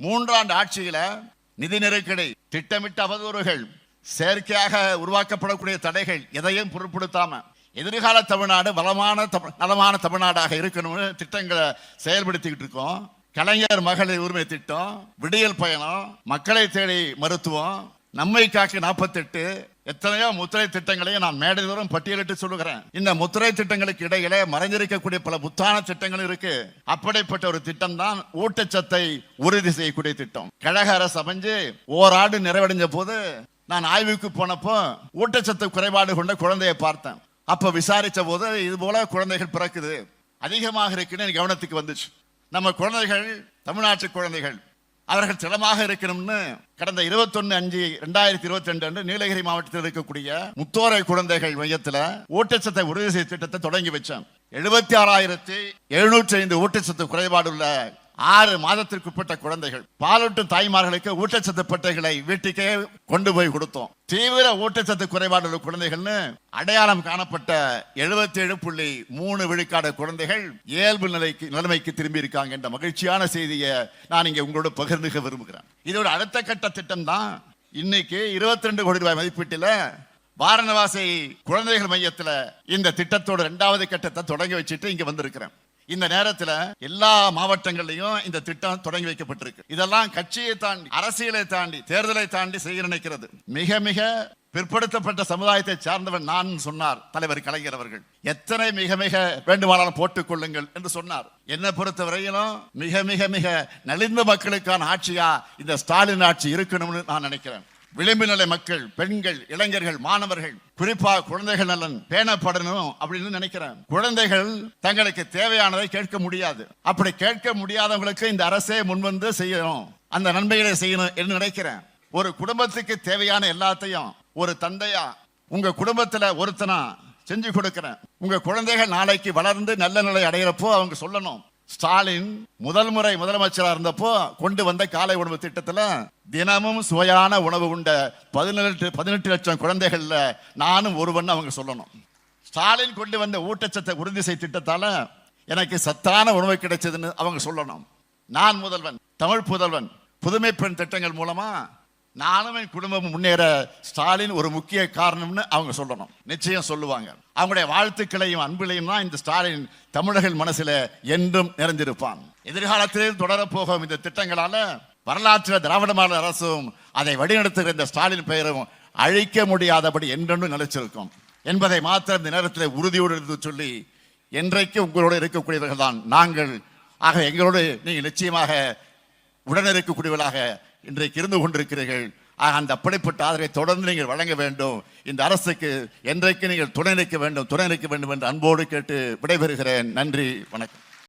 மூன்றாண்டு ஆட்சியில நிதி நெருக்கடி திட்டமிட்ட அவதூறுகள் செயற்கையாக உருவாக்கப்படக்கூடிய தடைகள் எதையும் பொருட்படுத்தாம எதிர்கால தமிழ்நாடு வளமான தமிழ் நலமான தமிழ்நாடாக இருக்கணும்னு திட்டங்களை செயல்படுத்திக்கிட்டு இருக்கோம். கலைஞர் மகளிர் உரிமை திட்டம் விடியல் பயணம் மக்களை தேடி மருத்துவம் நம்மை காக்க நாற்பத்தெட்டு எத்தனையோ முத்திரை திட்டங்களையும் நான் மேடை தூரம் பட்டியலிட்டு சொல்லுகிறேன். இந்த முத்திரை திட்டங்களுக்கு இடையிலே மறைஞ்சிருக்கக்கூடிய பல புத்தான திட்டங்கள் இருக்கு. அப்படிப்பட்ட ஒரு திட்டம் தான் ஊட்டச்சத்தை உறுதி செய்யக்கூடிய திட்டம். கழக அரசு அமைஞ்சு ஓராண்டு நிறைவடைஞ்ச போது நான் ஆய்வுக்கு போனப்போ ஊட்டச்சத்து குறைபாடு கொண்ட குழந்தையை பார்த்தேன். அப்ப விசாரிச்ச போது இது போல குழந்தைகள் பிறக்குது. அதிகமாக இருக்குன்னு கவனத்துக்கு வந்துச்சு. நம்ம குழந்தைகள் தமிழ்நாட்டு குழந்தைகள் அவர்கள் திடமாக இருக்கணும்னு கடந்த 21 அஞ்சு ரெண்டாயிரத்தி இருபத்தி ரெண்டு அன்று நீலகிரி மாவட்டத்தில் இருக்கக்கூடிய முத்தோரை குழந்தைகள் மையத்தில் ஊட்டச்சத்தை உறுதி செய்ய திட்டத்தை தொடங்கி வச்சோம் எழுபத்தி ஆறாயிரத்தி எழுநூற்றி ஐந்து ஊட்டச்சத்து குறைபாடுள்ள ஆறு மாதத்திற்குட்பட்ட குழந்தைகள். பாலூட்டும் தாய்மார்களுக்கு ஊட்டச்சத்து பட்டைகளை வீட்டுக்கே கொண்டு போய் கொடுத்தோம். தீவிர ஊட்டச்சத்து குறைபாடு உள்ள குழந்தைகள்னு அடையாளம் காணப்பட்ட 77.3 ஏழு புள்ளி மூணு விழுக்காடு குழந்தைகள் இயல்பு நிலைக்கு நிலைமைக்கு திரும்பி இருக்காங்க என்ற மகிழ்ச்சியான செய்தியை நான் இங்க உங்களோட பகிர்ந்துக விரும்புகிறேன். இதோட அடுத்த கட்ட திட்டம் தான் இன்னைக்கு 22 கோடி ரூபாய் மதிப்பீட்டில் வாரணவாசி குழந்தைகள் மையத்துல இந்த திட்டத்தோட இரண்டாவது கட்டத்தை தொடங்கி வச்சுட்டு இங்க வந்திருக்கிறேன். இந்த நேரத்துல எல்லா மாவட்டங்கள்லயும் இந்த திட்டம் தொடங்கி வைக்கப்பட்டிருக்கு. இதெல்லாம் கட்சியை தாண்டி அரசியலை தாண்டி தேர்தலை தாண்டி செய்ய நினைக்கிறது. மிக மிக பிற்படுத்தப்பட்ட சமுதாயத்தை சார்ந்தவன் நான் சொன்னார் தலைவர் கலைஞர் அவர்கள். எத்தனை மிக மிக வேண்டுமானாலும் போட்டுக் கொள்ளுங்கள் என்று சொன்னார். என்னை பொறுத்த வரையிலும் மிக மிக மிக நலிந்த மக்களுக்கான ஆட்சியா இந்த ஸ்டாலின் ஆட்சி இருக்கணும்னு நான் நினைக்கிறேன். விளிம்பு நிலை மக்கள் பெண்கள் இளைஞர்கள் மாணவர்கள் குறிப்பா குழந்தைகள் நலன் பேணப்படணும் அப்படின்னு நினைக்கிறேன். குழந்தைகள் தங்களுக்கு தேவையானதை கேட்க முடியாது. அப்படி கேட்க முடியாதவங்களுக்கு இந்த அரசே முன்வந்து செய்யணும். அந்த நன்மைகளை செய்யணும் என்று நினைக்கிறேன். ஒரு குடும்பத்துக்கு தேவையான எல்லாத்தையும் ஒரு தந்தையா உங்க குடும்பத்துல ஒருத்தனா செஞ்சு கொடுக்கிறேன். உங்க குழந்தைகள் நாளைக்கு வளர்ந்து நல்ல நிலை அடையிறப்போ அவங்க சொல்லணும். ஸ்டாலின் முதல் முறை முதலமைச்சராக இருந்தப்போ கொண்டு வந்த காலை உணவு திட்டத்தில் தினமும் சுவையான உணவு உண்ட பதினெட்டு பதினெட்டு லட்சம் குழந்தைகளில் நானும் ஒருவன் அவங்க சொல்லணும். ஸ்டாலின் கொண்டு வந்த ஊட்டச்சத்தை உறுதி செய் திட்டத்தால் எனக்கு சத்தான உணவு கிடைச்சதுன்னு அவங்க சொல்லணும். நான் முதல்வன் தமிழ் புதல்வன் புதுமை பெண் திட்டங்கள் மூலமாக நானும் என் குடும்பம் முன்னேற ஸ்டாலின் ஒரு முக்கிய காரணம்னு அவங்க சொல்லணும். நிச்சயம் சொல்லுவாங்க. அவங்களுடைய வாழ்த்துக்களையும் அன்பிலையும் தான் இந்த ஸ்டாலின் தமிழர்கள் மனசுல என்றும் நிறைந்திருப்பான். எதிர்காலத்தில் தொடரப்போகும் இந்த திட்டங்களால வரலாற்று திராவிட மாடல் அரசும் அதை வழிநடத்துகிற இந்த ஸ்டாலின் பெயரும் அழிக்க முடியாதபடி என்றென்றும் நிலைச்சிருக்கும் என்பதை மாத்திரம் இந்த நேரத்தில் உறுதியோடு இருந்து சொல்லி என்றைக்கு உங்களோடு இருக்கக்கூடியவர்கள் தான் நாங்கள் ஆக எங்களோடு நீங்கள் நிச்சயமாக உடன் இருக்கக்கூடியவர்களாக இன்றைக்கு இருந்து கொண்டிருக்கிறீர்கள். ஆக அந்த அப்படிப்பட்ட ஆதரவை தொடர்ந்து நீங்கள் வழங்க வேண்டும். இந்த அரசுக்கு என்றைக்கு நீங்கள் துணை நிற்க வேண்டும் துணை நிற்க வேண்டும் என்று அன்போடு கேட்டு விடைபெறுகிறேன். நன்றி வணக்கம்.